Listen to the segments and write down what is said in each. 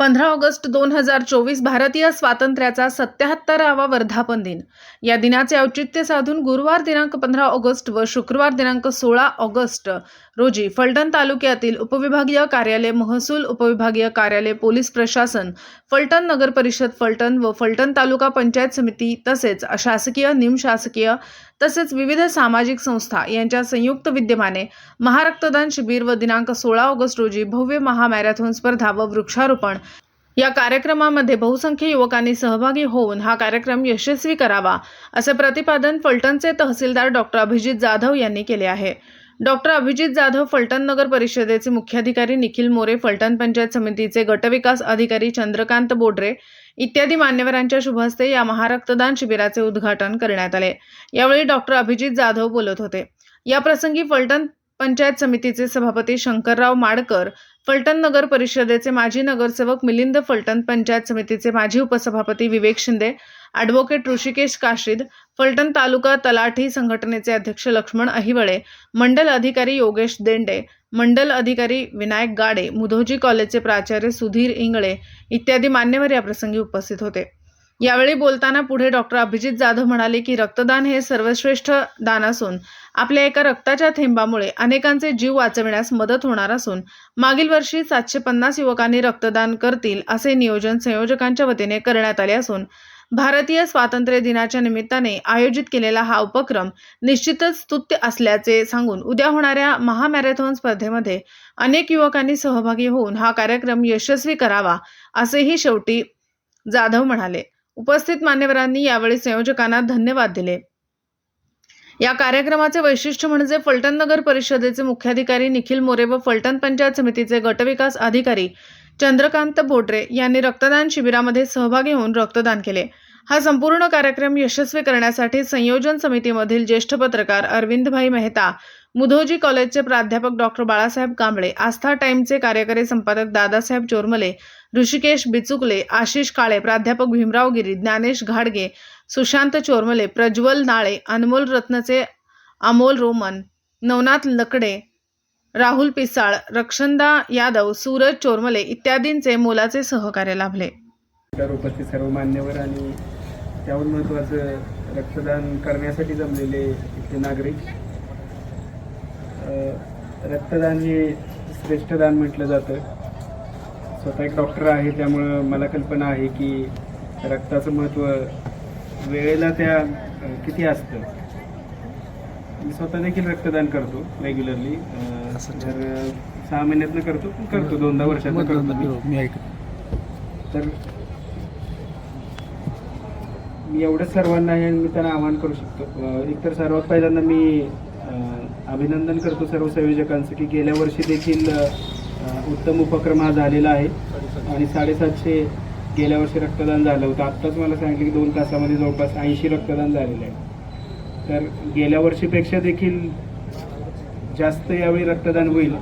पंधरा ऑगस्ट दोन हजार चोवीस भारतीय स्वातंत्र्याचा सत्याहत्तरावा वर्धापन दिन. या दिनाचे औचित्य साधून गुरुवार दिनांक पंधरा ऑगस्ट व शुक्रवार दिनांक सोळा ऑगस्ट रोजी फलटण तालुक्यातील उपविभागीय कार्यालय महसूल उपविभागीय कार्यालय पोलीस प्रशासन फलटण नगर परिषद फलटण व फलटण तालुका पंचायत समिती तसेच शासकीय निमशासकीय तसेच विविध सामाजिक संस्था यांच्या संयुक्त विद्यमाने महारक्तदान शिबिर व दिनांक सोळा ऑगस्ट रोजी भव्य महामॅरेथॉन स्पर्धा व वृक्षारोपण या कार्यक्रमामध्ये बहुसंख्य युवकांनी सहभागी होऊन हा कार्यक्रम यशस्वी करावा असे प्रतिपादन फलटणचे तहसीलदार डॉक्टर अभिजित जाधव यांनी केले आहे. डॉक्टर अभिजित जाधव फलटण नगर परिषदेचे मुख्याधिकारी निखिल मोरे फलटण पंचायत समितीचे गटविकास अधिकारी चंद्रकांत बोडरे इत्यादी मान्यवरांच्या शुभहस्ते या महारक्तदान शिबिराचे उद्घाटन करण्यात आले. यावेळी डॉक्टर अभिजित जाधव बोलत होते. या प्रसंगी फलटण पंचायत समितीचे सभापती शंकरराव माडकर फलटण नगर परिषदेचे माजी नगरसेवक मिलिंद फलटण पंचायत समितीचे माजी उपसभापती विवेक शिंदे ॲडव्होकेट ऋषिकेश काशीद फलटण तालुका तलाठी संघटनेचे अध्यक्ष लक्ष्मण अहिवळे मंडल अधिकारी योगेश देंडे मंडल अधिकारी विनायक गाडे मुधोजी कॉलेजचे प्राचार्य सुधीर इंगळे इत्यादी मान्यवर या प्रसंगी उपस्थित होते. यावेळी बोलताना पुढे डॉक्टर अभिजित जाधव म्हणाले की रक्तदान हे सर्वश्रेष्ठ दान असून आपल्या एका रक्ताच्या थेंबामुळे अनेकांचे जीव वाचविण्यास मदत होणार असून मागील वर्षी सातशे पन्नास युवकांनी रक्तदान करतील असे नियोजन संयोजकांच्या वतीने करण्यात आले असून भारतीय स्वातंत्र्य दिनाच्या निमित्ताने आयोजित केलेला हा उपक्रम निश्चितच स्तुत्य असल्याचे सांगून उद्या होणाऱ्या महामॅरेथॉन स्पर्धेमध्ये अनेक युवकांनी सहभागी होऊन हा कार्यक्रम यशस्वी करावा असेही शेवटी जाधव म्हणाले. उपस्थित मान्यवरांनी यावेळी संयोजकांना धन्यवाद दिले. या कार्यक्रमाचे वैशिष्ट्य म्हणजे फलटण नगर परिषदेचे मुख्याधिकारी निखिल मोरे व फलटण पंचायत समितीचे गटविकास अधिकारी चंद्रकांत बोडरे यांनी रक्तदान शिबिरामध्ये सहभागी होऊन रक्तदान केले. हा संपूर्ण कार्यक्रम यशस्वी करण्यासाठी संयोजन समितीमधील ज्येष्ठ पत्रकार अरविंदभाई मेहता मुधोजी कॉलेजचे प्राध्यापक डॉक्टर बाळासाहेब कांबळे आस्था टाइमचे कार्यकारी संपादक दादासाहेब चोरमले ऋषिकेश बिचुकले आशिष काळे प्राध्यापक भीमराव गिरी ज्ञानेश घाडगे सुशांत चोरमले प्रज्वल नाळे अनमोल रत्नचे अमोल रोमन नवनाथ लकडे राहुल पिसाळ रक्षंदा यादव सूरज चोरमले इत्यादींचे मोलाचे सहकार्य लाभले. उपस्थित सर्व मान्यवर आणि त्याहून महत्त्वाचं रक्तदान करण्यासाठी जमलेले इथले नागरिक. रक्तदान हे श्रेष्ठ दान म्हटलं जातं. स्वतः एक डॉक्टर आहे त्यामुळं मला कल्पना आहे की रक्ताचं महत्त्व वेळेला त्या किती असतं? मी स्वतः देखील रक्तदान करतो रेग्युलरली तर सहा महिन्यातनं करतो पण करतो दोनदा वर्षातनं करतो मी. ऐक तर मी एवढंच सर्वांना हे मी त्यांना आवाहन करू शकतो. एकतर सर्वात पहिल्यांदा मी अभिनंदन करतो सर्व संयोजकांचं की गेल्या वर्षी देखील उत्तम उपक्रम हा झालेला आहे. आणि साडेसातशे गेल्या वर्षी रक्तदान झालं होतं. आत्ताच मला सांगितलं की दोन तासामध्ये जवळपास ऐंशी रक्तदान झालेलं आहे. तर गेल्या वर्षीपेक्षा देखील जास्त यावेळी रक्तदान होईल.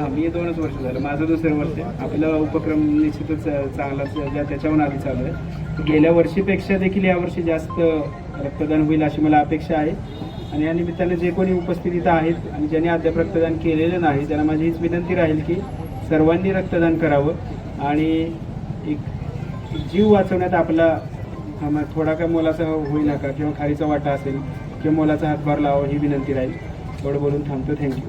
हां मी दोनच वर्ष झालं. माझं दुसरं वर्ष आहे. आपला उपक्रम निश्चितच चांगलाच ज्या त्याच्याहून आधी चालू आहे. गेल्या वर्षीपेक्षा देखील यावर्षी जास्त रक्तदान होईल अशी मला अपेक्षा आहे. आणि या निमित्ताने जे कोणी उपस्थित इथं आहेत आणि ज्यांनी अद्याप रक्तदान केलेलं नाही त्यांना माझी हीच विनंती राहील की सर्वांनी रक्तदान करावं. आणि एक जीव वाचवण्यात आपला मग थोडा काय मोलाचा होई नका किंवा खारीचा वाटा असेल किंवा मोलाचा हातभार लावा ही विनंती राहील. थोडं बोलून थांबतो. थँक्यू